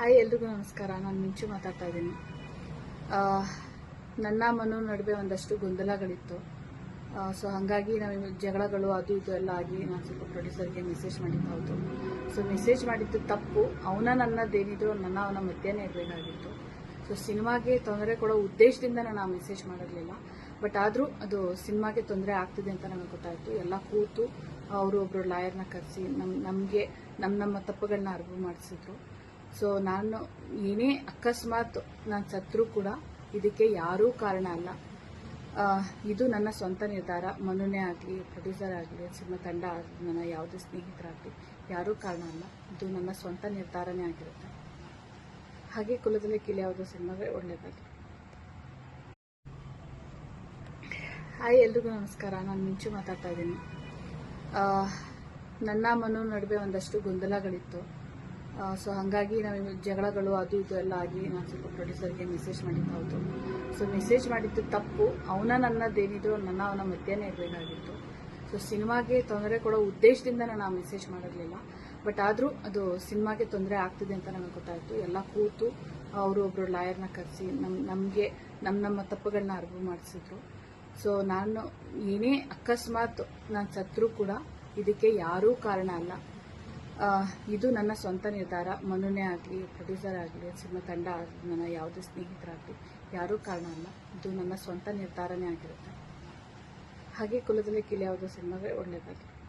Hi ಎಲ್ರಿಗೂ ನಮಸ್ಕಾರ. ನಾನು ಮಿಂಚು ಮಾತಾಡ್ತಾ ಇದ್ದೀನಿ. ನನ್ನ ಮನು ನಡುವೆ ಒಂದಷ್ಟು ಗೊಂದಲಗಳಿತ್ತು. ಸೊ ಹಾಗಾಗಿ ನಾವು ಜಗಳಗಳು ಅದು ಇದು ಎಲ್ಲ ಆಗಿ ನಾನು ಸ್ವಲ್ಪ ಪ್ರೊಡ್ಯೂಸರ್ಗೆ ಮೆಸೇಜ್ ಮಾಡಿದ್ದು ಹೌದು ಸೊ ಮೆಸೇಜ್ ಮಾಡಿದ್ದು ತಪ್ಪು. ಅವನ ನನ್ನದೇನಿದ್ರು ನನ್ನ ಅವನ ಮಧ್ಯೆನೇ ಇರಬೇಕಾಗಿತ್ತು. ಸೊ ಸಿನಿಮಾಗೆ ತೊಂದರೆ ಕೊಡೋ ಉದ್ದೇಶದಿಂದ ನಾನು ಆ ಮೆಸೇಜ್ ಮಾಡಿರಲಿಲ್ಲ. ಬಟ್ ಆದರೂ ಅದು ಸಿನಿಮಾಗೆ ತೊಂದರೆ ಆಗ್ತಿದೆ ಅಂತ ನನಗೆ ಗೊತ್ತಾಯಿತು. ಎಲ್ಲ ಕೂತು ಅವರು ಒಬ್ಬರು ಲಾಯರ್ನ ಕರೆಸಿ ನಮ್ಮ ನಮಗೆ ನಮ್ಮ ನಮ್ಮ ತಪ್ಪುಗಳನ್ನ ಅರಿವು ಮಾಡಿಸಿದ್ರು. ಸೊ ನಾನು ಏನೇ ಅಕಸ್ಮಾತ್ ನಾನು ಸತ್ರು ಕೂಡ ಇದಕ್ಕೆ ಯಾರೂ ಕಾರಣ ಅಲ್ಲ. ಇದು ನನ್ನ ಸ್ವಂತ ನಿರ್ಧಾರ. ಮನುನೇ ಆಗಲಿ ಪ್ರೊಡ್ಯೂಸರ್ ಆಗಲಿ, ಸಿನಿಮಾ ತಂಡ ಆಗಲಿ, ನನ್ನ ಯಾವುದೇ ಸ್ನೇಹಿತರಾಗಲಿ, ಯಾರೂ ಕಾರಣ ಅಲ್ಲ. ಇದು ನನ್ನ ಸ್ವಂತ ನಿರ್ಧಾರನೇ ಆಗಿರುತ್ತೆ. ಹಾಗೆ ಕುಲದಲ್ಲಿ ಕಿಲೆ ಯಾವುದೋ ಸಿನಿಮಾವೇ ಒಳ್ಳೆಯದಾಗಲಿ ಹಾಯ್ ಎಲ್ರಿಗೂ ನಮಸ್ಕಾರ. ನಾನು ಮಿಂಚು ಮಾತಾಡ್ತಾ ಇದ್ದೀನಿ. ನನ್ನ ಮನು ನಡುವೆ ಒಂದಷ್ಟು ಗೊಂದಲಗಳಿತ್ತು. ಸೊ ಹಾಗಾಗಿ ನಾವು ಜಗಳಗಳು ಅದು ಇದು ಎಲ್ಲ ಆಗಿ ನಾನು ಸ್ವಲ್ಪ ಪ್ರೊಡ್ಯೂಸರ್ಗೆ ಮೆಸೇಜ್ ಮಾಡಿದ್ದು ಹೌದು ಸೊ ಮೆಸೇಜ್ ಮಾಡಿದ್ದು ತಪ್ಪು. ಅವನ ನನ್ನದೇನಿದ್ರು ನನ್ನ ಅವನ ಮಧ್ಯಾಹ್ನ ಇರಬೇಕಾಗಿತ್ತು. ಸೊ ಸಿನಿಮಾಗೆ ತೊಂದರೆ ಕೊಡೋ ಉದ್ದೇಶದಿಂದ ನಾನು ಆ ಮೆಸೇಜ್ ಮಾಡಿರಲಿಲ್ಲ. ಬಟ್ ಆದರೂ ಅದು ಸಿನಿಮಾಗೆ ತೊಂದರೆ ಆಗ್ತಿದೆ ಅಂತ ನನಗೆ ಗೊತ್ತಾಯಿತು. ಎಲ್ಲ ಕೂತು ಅವರು ಒಬ್ಬರು ಲಾಯರ್ನ ಕರೆಸಿ ನಮ್ಮ ನಮಗೆ ನಮ್ಮ ನಮ್ಮ ತಪ್ಪುಗಳನ್ನ ಅರಿವು ಮಾಡಿಸಿದ್ರು. ಸೊ ನಾನು ಏನೇ ಅಕಸ್ಮಾತ್ ನಾನು ಸತ್ರು ಕೂಡ ಇದಕ್ಕೆ ಯಾರೂ ಕಾರಣ ಅಲ್ಲ. ಇದು ನನ್ನ ಸ್ವಂತ ನಿರ್ಧಾರ, ಮನುನೇ ಆಗಲಿ ಪ್ರೊಡ್ಯೂಸರ್ ಆಗಲಿ, ಸಿನಿಮಾ ತಂಡ ಆಗಲಿ, ನನ್ನ ಯಾವುದೇ ಸ್ನೇಹಿತರಾಗಲಿ, ಯಾರೂ ಕಾರಣ ಅಲ್ಲ. ಇದು ನನ್ನ ಸ್ವಂತ ನಿರ್ಧಾರನೇ ಆಗಿರುತ್ತೆ. ಹಾಗೆ ಕುಲದಲ್ಲಿ ಕಿಲಿಯಾವುದು ಸಿನಿಮಾಗೆ ಒಳ್ಳೆಯದಾಗಲಿ